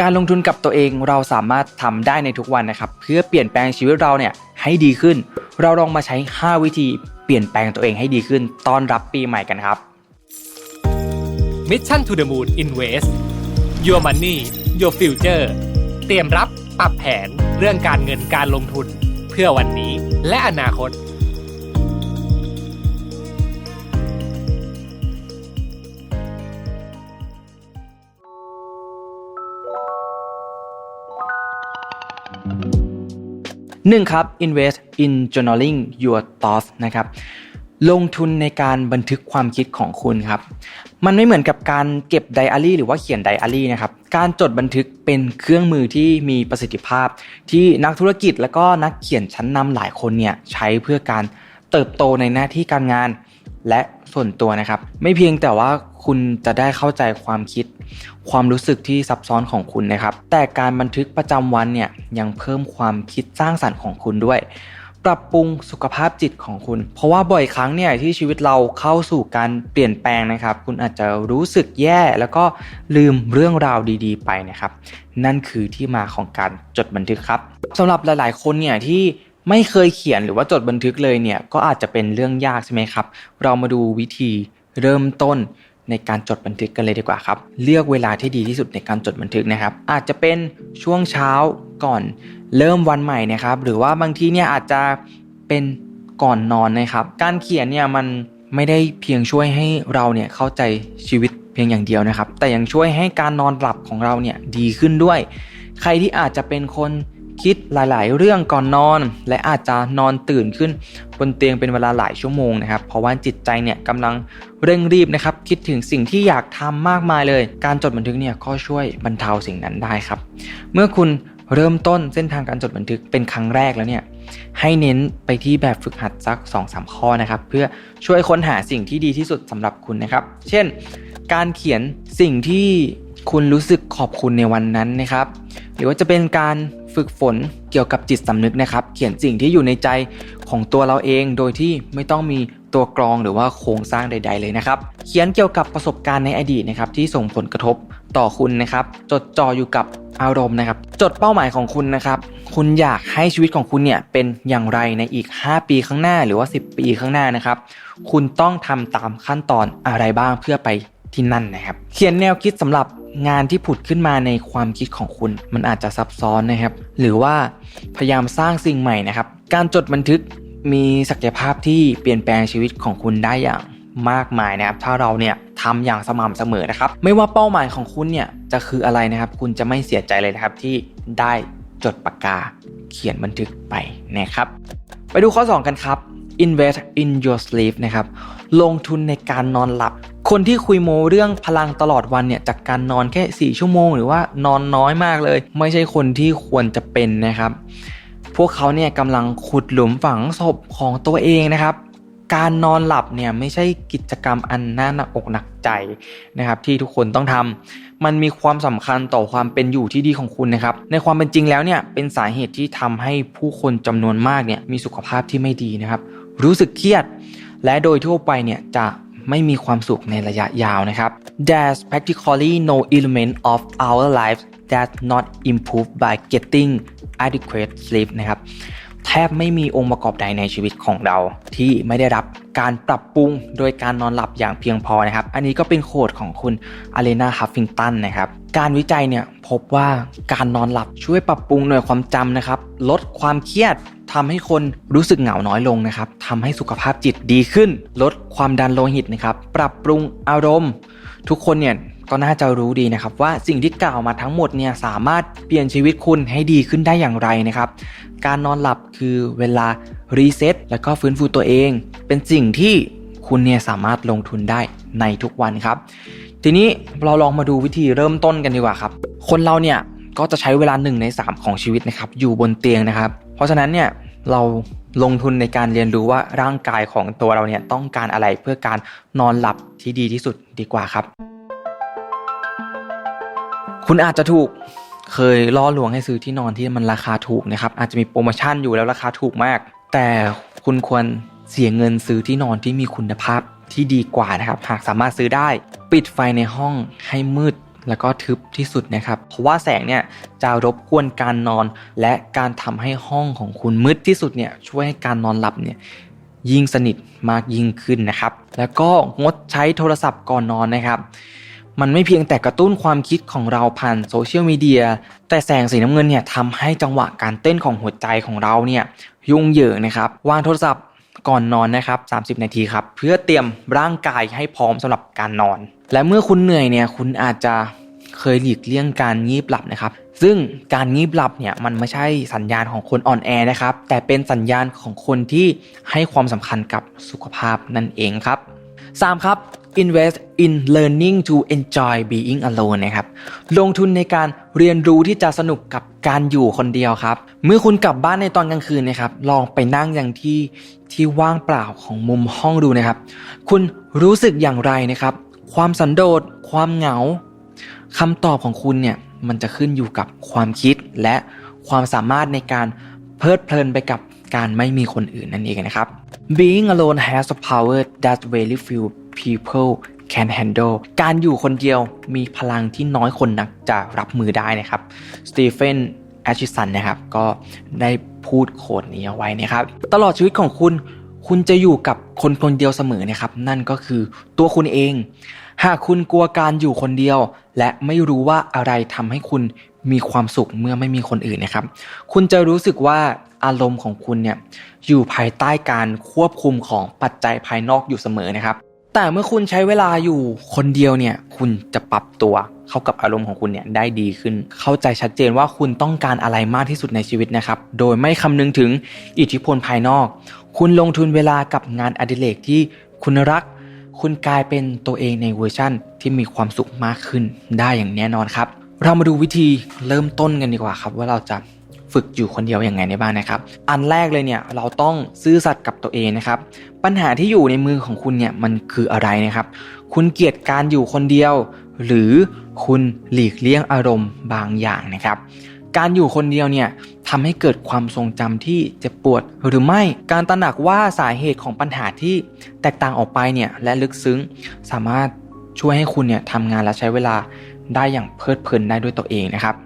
การลงทุนกับตัวเองเราสามารถทำได้ในทุกวันนะครับ เพื่อเปลี่ยนแปลงชีวิตเราเนี่ยให้ดีขึ้น เราลองมาใช้ 5 วิธีเปลี่ยนแปลงตัวเองให้ดีขึ้นต้อนรับปีใหม่กันครับ Mission to the Moon Invest Your Money Your Future เตรียมรับปรับแผนเรื่องการเงินการลงทุน เพื่อวันนี้และอนาคต 1ครับ invest in journaling your thoughts นะครับลงทุนในการบันทึกความคิดของคุณครับ มันไม่เหมือนกับการเก็บไดอารี่หรือว่าเขียนไดอารี่นะครับ การจดบันทึกเป็นเครื่องมือที่มีประสิทธิภาพ ที่นักธุรกิจและก็นักเขียนชั้นนำหลายคนเนี่ยใช้เพื่อการเติบโตในหน้าที่การงานและส่วนตัวนะครับ ไม่เพียงแต่ว่าคุณจะได้เข้าใจความคิด ความรู้สึกที่ซับซ้อนของคุณนะครับ แต่การบันทึกประจำวันเนี่ยยังเพิ่มความคิดสร้างสรรค์ของคุณด้วย ปรับปรุงสุขภาพจิตของคุณ เพราะว่าบ่อยครั้งเนี่ยที่ชีวิตเราเข้าสู่การเปลี่ยนแปลงนะครับ คุณอาจจะรู้สึกแย่แล้วก็ลืมเรื่องราวดี ๆ ไปนะครับ นั่นคือที่มาของการจดบันทึกครับสำหรับหลาย ๆ คนเนี่ยที่ไม่เคยเขียนหรือว่าจดบันทึกเลยเนี่ยก็อาจจะเป็นเรื่องยากใช่ไหมครับ เรามาดูวิธีเริ่มต้น ในการจดบันทึกกันเลยดีกว่าครับ เลือกเวลาที่ดีที่สุดในการจดบันทึกนะครับ อาจจะเป็นช่วงเช้าก่อนเริ่มวันใหม่นะครับ หรือว่าบางทีเนี่ยอาจจะเป็นก่อนนอนนะครับ การเขียนเนี่ยมันไม่ได้เพียงช่วยให้เราเนี่ยเข้าใจชีวิตเพียงอย่างเดียวนะครับ แต่ยังช่วยให้การนอนหลับของเราเนี่ยดีขึ้นด้วย ใครที่อาจจะเป็นคน คิดหลาย ๆ เรื่องก่อนนอน และอาจจะนอนตื่นขึ้นบนเตียงเป็นเวลาหลายชั่วโมงนะครับ เพราะว่าจิตใจเนี่ยกำลังเร่งรีบนะครับ คิดถึงสิ่งที่อยากทำมากมายเลย การจดบันทึกเนี่ยก็ช่วยบรรเทาสิ่งนั้นได้ครับ เมื่อคุณเริ่มต้นเส้นทางการจดบันทึกเป็นครั้งแรกแล้วเนี่ยให้เน้นไปที่แบบฝึกหัดสัก2-3ข้อนะครับ เพื่อช่วยค้นหาสิ่งที่ดีที่สุดสำหรับคุณนะครับ เช่น การเขียนสิ่งที่คุณรู้สึกขอบคุณในวันนั้นนะครับ หรือว่าจะเป็นการ ฝึกฝนเกี่ยวกับจิตสำนึกนะครับ เขียนสิ่งที่อยู่ในใจของตัวเราเองโดยที่ไม่ต้องมีตัวกรองหรือว่าโครงสร้างใด ๆ เลยนะครับ เขียนเกี่ยวกับประสบการณ์ในอดีตนะครับที่ส่งผลกระทบต่อคุณนะครับ จดจ่ออยู่กับอารมณ์นะครับ จดเป้าหมายของคุณนะครับ คุณอยากให้ชีวิตของคุณเนี่ยเป็นอย่างไรในอีก 5 ปีข้างหน้าหรือว่า 10 ปีข้างหน้านะครับ คุณต้องทำตามขั้นตอนอะไรบ้างเพื่อไปที่นั่นนะครับ เขียนแนวคิดสำหรับ งานที่ผุดขึ้นมาในความคิดของคุณ มันอาจจะซับซ้อนนะครับ หรือว่าพยายามสร้างสิ่งใหม่นะครับ การจดบันทึกมีศักยภาพที่เปลี่ยนแปลงชีวิตของคุณได้อย่างมากมายนะครับ ถ้าเราเนี่ยทำอย่างสม่ำเสมอนะครับ ไม่ว่าเป้าหมายของคุณเนี่ยจะคืออะไรนะครับ คุณจะไม่เสียใจเลยนะครับที่ได้จดปากกาเขียนบันทึกไปนะครับ ไปดูข้อ 2 กันครับ invest in your sleep นะครับ ลงทุนในการนอนหลับ คนที่คุยโมเรื่องพลังตลอดวันเนี่ยจากการนอนแค่ 4 ชั่วโมง หรือว่านอนน้อยมากเลย ไม่ใช่คนที่ควรจะเป็นนะครับ พวกเขาเนี่ยกำลังขุดหลุมฝังศพของตัวเองนะครับ การนอนหลับเนี่ยไม่ใช่กิจกรรมอันน่าหนักอกหนักใจนะครับ ที่ทุกคนต้องทำมันมีความสำคัญต่อความเป็นอยู่ที่ดีของคุณนะครับ ในความเป็นจริงแล้วเนี่ยเป็นสาเหตุที่ทำให้ผู้คนจำนวนมากเนี่ยมีสุขภาพที่ไม่ดีนะครับ รู้สึกเครียด และโดยทั่วไปเนี่ยจะ ไม่มีความสุขในระยะยาวนะครับ There's practically no element of our lives that not improved by getting adequate sleep นะครับแทบไม่มีองค์ประกอบใดในชีวิตของเรา ที่ไม่ได้รับการปรับปรุงโดยการนอนหลับอย่างเพียงพอนะครับ อันนี้ก็เป็นโคดของคุณอเลนาฮัฟฟิงตันนะครับ การวิจัยเนี่ยพบว่าการนอนหลับช่วยปรับปรุงหน่วยความจำนะครับ ลดความเครียดทำให้คนรู้สึกเหงาน้อยลงนะครับทำให้สุขภาพจิตดีขึ้น ลดความดันโลหิตนะครับปรับปรุงอารมณ์ ทุกคนเนี่ยก็น่าจะรู้ดีนะครับว่าสิ่งที่กล่าวมาทั้งหมดเนี่ยสามารถเปลี่ยนชีวิตคุณให้ดีขึ้นได้อย่างไรนะครับ การนอนหลับคือเวลารีเซ็ตแล้วก็ฟื้นฟูตัวเอง เป็นสิ่งที่คุณเนี่ยสามารถลงทุนได้ในทุกวันครับ ทีนี้เราลองมาดูวิธีเริ่มต้นกันดีกว่าครับ คนเราเนี่ยก็จะใช้เวลา1ใน3 ของชีวิตนะครับ อยู่บนเตียงนะครับ เพราะฉะนั้นเนี่ยเราลงทุนในการเรียนรู้ว่าร่างกายของตัวเราเนี่ยต้องการอะไรเพื่อการนอนหลับที่ดีที่สุดดีกว่าครับ คุณอาจจะถูกเคยล่อลวงให้ซื้อที่นอนที่มันราคาถูกนะครับ อาจจะมีโปรโมชั่นอยู่แล้วราคาถูกมาก แต่คุณควรเสียเงินซื้อที่นอนที่มีคุณภาพที่ดีกว่านะครับ หากสามารถซื้อได้ ปิดไฟในห้องให้มืดแล้วก็ทึบที่สุดนะครับ เพราะว่าแสงเนี่ยจะรบกวนการนอน และการทำให้ห้องของคุณมืดที่สุดเนี่ยช่วยให้การนอนหลับเนี่ยยิ่งสนิทมากยิ่งขึ้นนะครับ แล้วก็งดใช้โทรศัพท์ก่อนนอนนะครับ มันไม่เพียงแต่กระตุ้นความคิดของเราผ่านโซเชียลมีเดีย แต่แสงสีน้ำเงินเนี่ยทำให้จังหวะการเต้นของหัวใจของเราเนี่ยยุ่งเหยิงนะครับ วางโทรศัพท์ก่อนนอนนะครับ 30 นาทีครับ เพื่อเตรียมร่างกายให้พร้อมสำหรับการนอน และเมื่อคุณเหนื่อยเนี่ยคุณอาจจะเคยหลีกเลี่ยงการงีบหลับนะครับ ซึ่งการงีบหลับเนี่ยมันไม่ใช่สัญญาณของคนอ่อนแอนะครับ แต่เป็นสัญญาณของคนที่ให้ความสำคัญกับสุขภาพนั่นเองครับ 3. ครับ invest in learning to enjoy being alone นะครับ ลงทุนในการเรียนรู้ที่จะสนุกกับการอยู่คนเดียวครับ เมื่อคุณกลับบ้านในตอนกลางคืนนะครับ ลองไปนั่งอย่างที่ที่ว่างเปล่าของมุมห้องดูนะครับ คุณรู้สึกอย่างไรนะครับ ความสันโดษ ความเหงาคำตอบของคุณเนี่ยมันจะขึ้นอยู่กับความคิดและความสามารถในการเพลิดเพลินไปกับการไม่มีคนอื่นนั่นเองนะครับ Being alone has a power that very few people can handle การอยู่คนเดียวมีพลังที่น้อยคนนักจะรับมือได้นะครับสตีเฟนแอชิสันนะครับก็ได้พูดโคดนี้เอาไว้นะครับ ตลอดชีวิตของคุณ คุณจะอยู่กับคนคนเดียวเสมอนะครับ นั่นก็คือตัวคุณเอง หากคุณกลัวการอยู่คนเดียว และไม่รู้ว่าอะไรทำให้คุณมีความสุขเมื่อไม่มีคนอื่นนะครับ คุณจะรู้สึกว่าอารมณ์ของคุณเนี่ยอยู่ภายใต้การควบคุมของปัจจัยภายนอกอยู่เสมอนะครับ แต่เมื่อคุณใช้เวลาอยู่คนเดียวเนี่ยคุณจะปรับตัวเข้ากับอารมณ์ของคุณเนี่ยได้ดีขึ้น เข้าใจชัดเจนว่าคุณต้องการอะไรมากที่สุดในชีวิตนะครับ โดยไม่คำนึงถึงอิทธิพลภายนอก คุณลงทุนเวลากับงานอดิเรกที่คุณรัก คุณกลายเป็นตัวเองในเวอร์ชั่นที่มีความสุขมากขึ้นได้อย่างแน่นอนครับ เรามาดูวิธีเริ่มต้นกันดีกว่าครับ ว่าเราจะ ฝึกอยู่คนเดียวย่างไงในบ้านนะครับ อันแรกเลยเนี่ยเราต้องซื่อสัตย์กับตัวเองนะครับ ปัญหาที่อยู่ในมือของคุณเนี่ยมันคืออะไรนะครับ คุณเกลียดการอยู่คนเดียว หรือคุณหลีกเลี่ยงอารมณ์บางอย่างนะครับ การอยู่คนเดียวเนี่ยทำให้เกิดความทรงจำที่เจ็บปวด หรือไม่การตระหนักว่าสาเหตุของปัญหาที่แตกต่างออกไปเนี่ยและลึกซึ้งสามารถช่วยให้คุณเนี่ยทำงานและใช้เวลาได้อย่างเพลิดเพลินได้ด้วยตัวเองนะครับ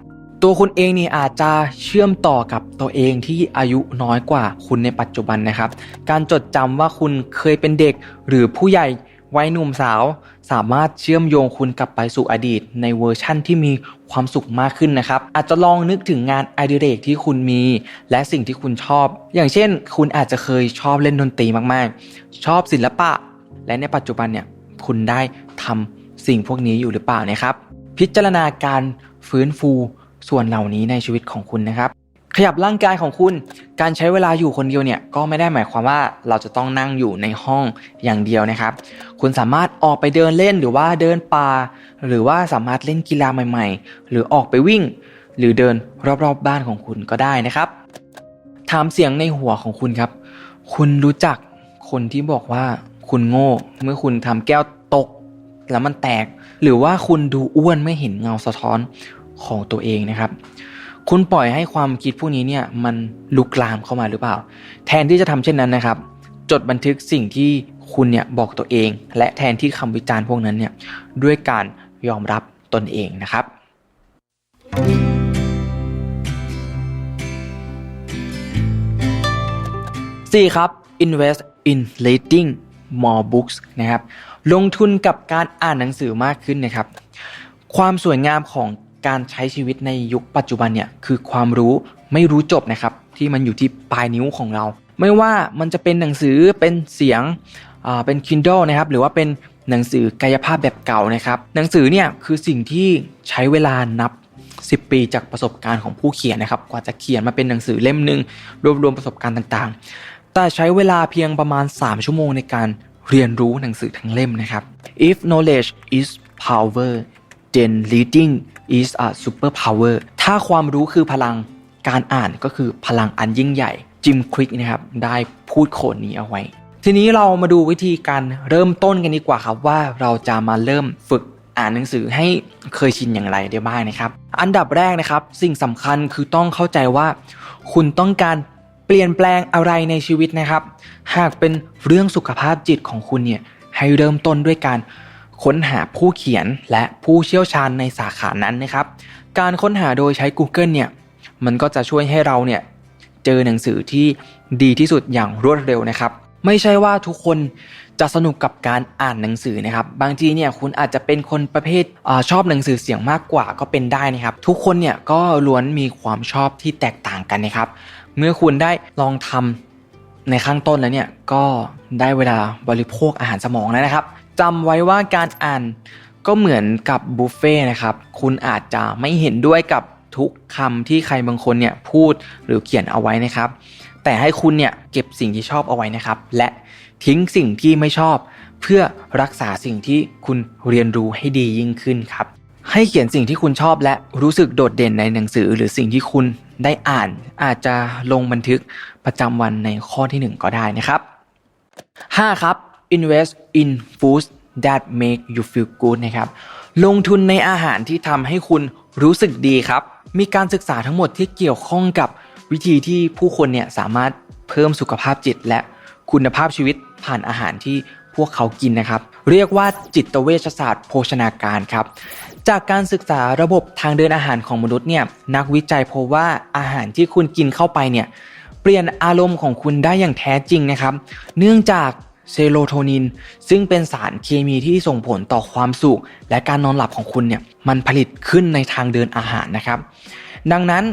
ตัวคุณเองนี่อาจจะเชื่อมต่อกับตัวเองที่อายุน้อยกว่าคุณในปัจจุบันนะครับ การจดจำว่าคุณเคยเป็นเด็กหรือผู้ใหญ่วัยหนุ่มสาว สามารถเชื่อมโยงคุณกลับไปสู่อดีต ในเวอร์ชั่นที่มีความสุขมากขึ้นนะครับ อาจจะลองนึกถึงงานอดิเรกที่คุณมี และสิ่งที่คุณชอบ อย่างเช่น คุณอาจจะเคยชอบเล่นดนตรีมากๆ ชอบศิลปะ และในปัจจุบันเนี่ยคุณได้ทำสิ่งพวกนี้อยู่หรือเปล่านะครับ พิจารณาการฟื้นฟู ส่วนเหล่านี้ในชีวิตของคุณนะครับ ขยับร่างกายของคุณ การใช้เวลาอยู่คนเดียวเนี่ยก็ไม่ได้หมายความว่าเราจะต้องนั่งอยู่ในห้องอย่างเดียวนะครับ คุณสามารถออกไปเดินเล่นหรือว่าเดินป่า หรือว่าสามารถเล่นกีฬาใหม่ ๆ หรือออกไปวิ่ง หรือเดินรอบๆบบ้านของคุณก็ได้นะครับ ถามเสียงในหัวของคุณครับ คุณรู้จักคนที่บอกว่าคุณโง่เมื่อคุณทำแก้วตกแล้วมันแตก หรือว่าคุณดูอ้วนไม่เห็นเงาสะท้อน ของตัวเองนะครับ คุณปล่อยให้ความคิดพวกนี้เนี่ยมันลุกลามเข้ามาหรือเปล่า แทนที่จะทำเช่นนั้นนะครับ จดบันทึกสิ่งที่คุณเนี่ยบอกตัวเอง และแทนที่คำวิจารณ์พวกนั้นเนี่ยด้วยการยอมรับตนเองนะครับ 4. ครับ invest in reading more books นะครับ ลงทุนกับการอ่านหนังสือมากขึ้นนะครับ ความสวยงามของ การใช้ชีวิตในยุคปัจจุบันเนี่ยคือความรู้ไม่รู้จบนะครับ ที่มันอยู่ที่ปลายนิ้วของเรา ไม่ว่ามันจะเป็นหนังสือเป็นเสียงอ่าเป็น Kindle นะครับ หรือว่าเป็นหนังสือกายภาพแบบเก่านะครับ หนังสือเนี่ยคือสิ่งที่ใช้เวลานับ 10 ปีจากประสบการณ์ของผู้เขียนนะครับ กว่าจะเขียนมาเป็นหนังสือเล่มหนึ่งรวบรวมประสบการณ์ต่างๆ แต่ใช้เวลาเพียงประมาณ 3 ชั่วโมงในการเรียนรู้หนังสือทั้งเล่มนะครับ if knowledge is power then reading is a super power ถ้าความรู้คือพลังการอ่านก็คือพลังอันยิ่งใหญ่ จิมคริกนะครับ ได้พูดโคดนี้เอาไว้ ทีนี้เรามาดูวิธีการเริ่มต้นกันดีกว่าครับว่าเราจะมาเริ่มฝึกอ่านหนังสือให้เคยชินอย่างไรได้บ้างนะครับ อันดับแรกนะครับ สิ่งสำคัญคือต้องเข้าใจว่า คุณต้องการเปลี่ยนแปลงอะไรในชีวิตนะครับ หากเป็นเรื่องสุขภาพจิตของคุณเนี่ยให้เริ่มต้นด้วยการ ค้นหาผู้เขียนและผู้เชี่ยวชาญในสาขานั้นนะครับ การค้นหาโดยใช้ Google เนี่ยมันก็จะช่วยให้เราเนี่ยเจอหนังสือที่ดีที่สุดอย่างรวดเร็วนะครับ ไม่ใช่ว่าทุกคนจะสนุกกับการอ่านหนังสือนะครับ บางทีเนี่ยคุณอาจจะเป็นคนประเภทอชอบหนังสือเสียงมากกว่าก็เป็นได้นะครับ ทุกคนเนี่ยก็ล้วนมีความชอบที่แตกต่างกันนะครับ เมื่อคุณได้ลองทำในข้างต้นแล้วเนี่ยก็ได้เวลาบริโภคอาหารสมองแล้วนะครับ จำไว้ว่าการอ่านก็เหมือนกับบุฟเฟ่ต์นะครับ คุณอาจจะไม่เห็นด้วยกับทุกคำที่ใครบางคนเนี่ยพูดหรือเขียนเอาไว้นะครับ แต่ให้คุณเนี่ยเก็บสิ่งที่ชอบเอาไว้นะครับ และทิ้งสิ่งที่ไม่ชอบ เพื่อรักษาสิ่งที่คุณเรียนรู้ให้ดียิ่งขึ้นครับ ให้เขียนสิ่งที่คุณชอบและรู้สึกโดดเด่นในหนังสือ หรือสิ่งที่คุณได้อ่าน อาจจะลงบันทึกประจำวันในข้อที่ 1 ก็ได้นะครับ 5. ครับ invest in foods that make you feel good นะครับ ลงทุนในอาหารที่ทำให้คุณรู้สึกดีครับ มีการศึกษาทั้งหมดที่เกี่ยวข้องกับวิธีที่ผู้คนเนี่ยสามารถเพิ่มสุขภาพจิตและคุณภาพชีวิตผ่านอาหารที่พวกเขากินนะครับ เรียกว่าจิตเวชศาสตร์โภชนาการครับ จากการศึกษาระบบทางเดินอาหารของมนุษย์เนี่ยนักวิจัยพบว่าอาหารที่คุณกินเข้าไปเนี่ยเปลี่ยนอารมณ์ของคุณได้อย่างแท้จริงนะครับ เนื่องจาก เซโรโทนิน ซึ่งเป็นสารเคมีที่ส่งผลต่อความสุข และการนอนหลับของคุณเนี่ยมันผลิตขึ้นในทางเดินอาหารนะครับ ดังนั้น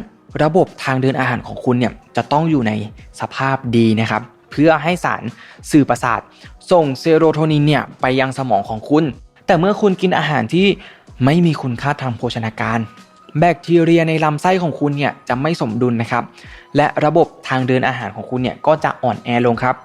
ระบบทางเดินอาหารของคุณเนี่ยจะต้องอยู่ในสภาพดีนะครับ เพื่อให้สารสื่อประสาท ส่งเซโรโทนินเนี่ยไปยังสมองของคุณ แต่เมื่อคุณกินอาหารที่ไม่มีคุณค่าทางโภชนาการ แบคทีเรียในลำไส้ของคุณเนี่ยจะไม่สมดุลนะครับ และระบบทางเดินอาหารของคุณเนี่ยก็จะอ่อนแอลงครับ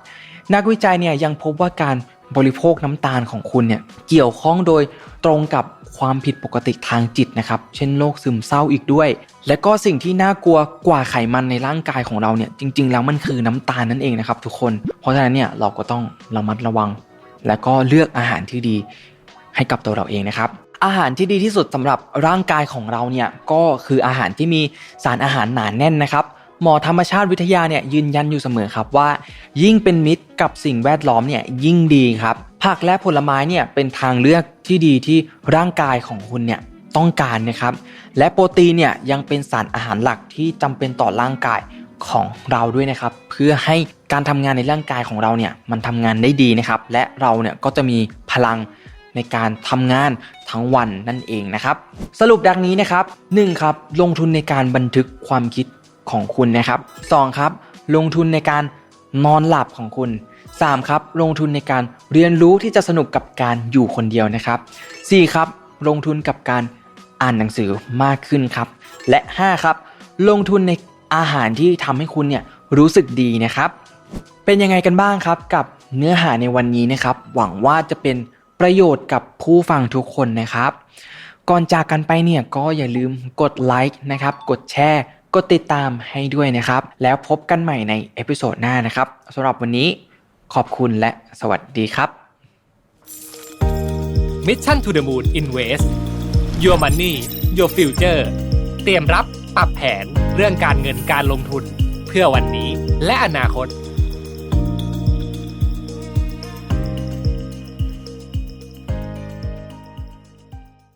นักวิจัยเนี่ยยังพบว่าการบริโภคน้ำตาลของคุณเนี่ยเกี่ยวข้องโดยตรงกับความผิดปกติทางจิตนะครับ เช่นโรคซึมเศร้าอีกด้วย และก็สิ่งที่น่ากลัวกว่าไขมันในร่างกายของเราเนี่ยจริง ๆ แล้วมันคือน้ำตาลนั่นเองนะครับทุกคน เพราะฉะนั้นเนี่ยเราก็ต้องระมัดระวัง และก็เลือกอาหารที่ดีให้กับตัวเราเองนะครับ อาหารที่ดีที่สุดสำหรับร่างกายของเราเนี่ยก็คืออาหารที่มีสารอาหารหนาแน่นนะครับ หมอธรรมชาติวิทยาเนี่ยยืนยันอยู่เสมอครับว่า ยิ่งเป็นมิตรกับสิ่งแวดล้อมเนี่ยยิ่งดีครับ ผักและผลไม้เนี่ยเป็นทางเลือกที่ดีที่ร่างกายของคุณเนี่ยต้องการนะครับ และโปรตีนเนี่ยยังเป็นสารอาหารหลักที่จำเป็นต่อร่างกายของเราด้วยนะครับ เพื่อให้การทำงานในร่างกายของเราเนี่ยมันทำงานได้ดีนะครับ และเราเนี่ยก็จะมีพลังในการทำงานทั้งวันนั่นเองนะครับ สรุปดังนี้นะครับ 1. ครับลงทุนในการบันทึกความคิด ของคุณนะครับ 2. ครับ ลงทุนในการนอนหลับของคุณ 3. ครับ ลงทุนในการเรียนรู้ที่จะสนุกกับการอยู่คนเดียวนะครับ 4. ครับ ลงทุนกับการอ่านหนังสือมากขึ้นครับ และ 5. ครับ ลงทุนในอาหารที่ทำให้คุณเนี่ยรู้สึกดีนะครับ เป็นยังไงกันบ้างครับกับเนื้อหาในวันนี้นะครับ หวังว่าจะเป็นประโยชน์กับผู้ฟังทุกคนนะครับ ก่อนจากกันไปเนี่ยก็อย่าลืมกดไลค์นะครับ กดแชร์ กดติดตามให้ด้วยนะครับ แล้วพบกันใหม่ในเอพิโซดหน้านะครับสำหรับวันนี้ขอบคุณและสวัสดีครับ Mission to the Moon Invest Your Money Your Future เตรียมรับปรับแผนเรื่องการเงินการลงทุนเพื่อวันนี้และอนาคต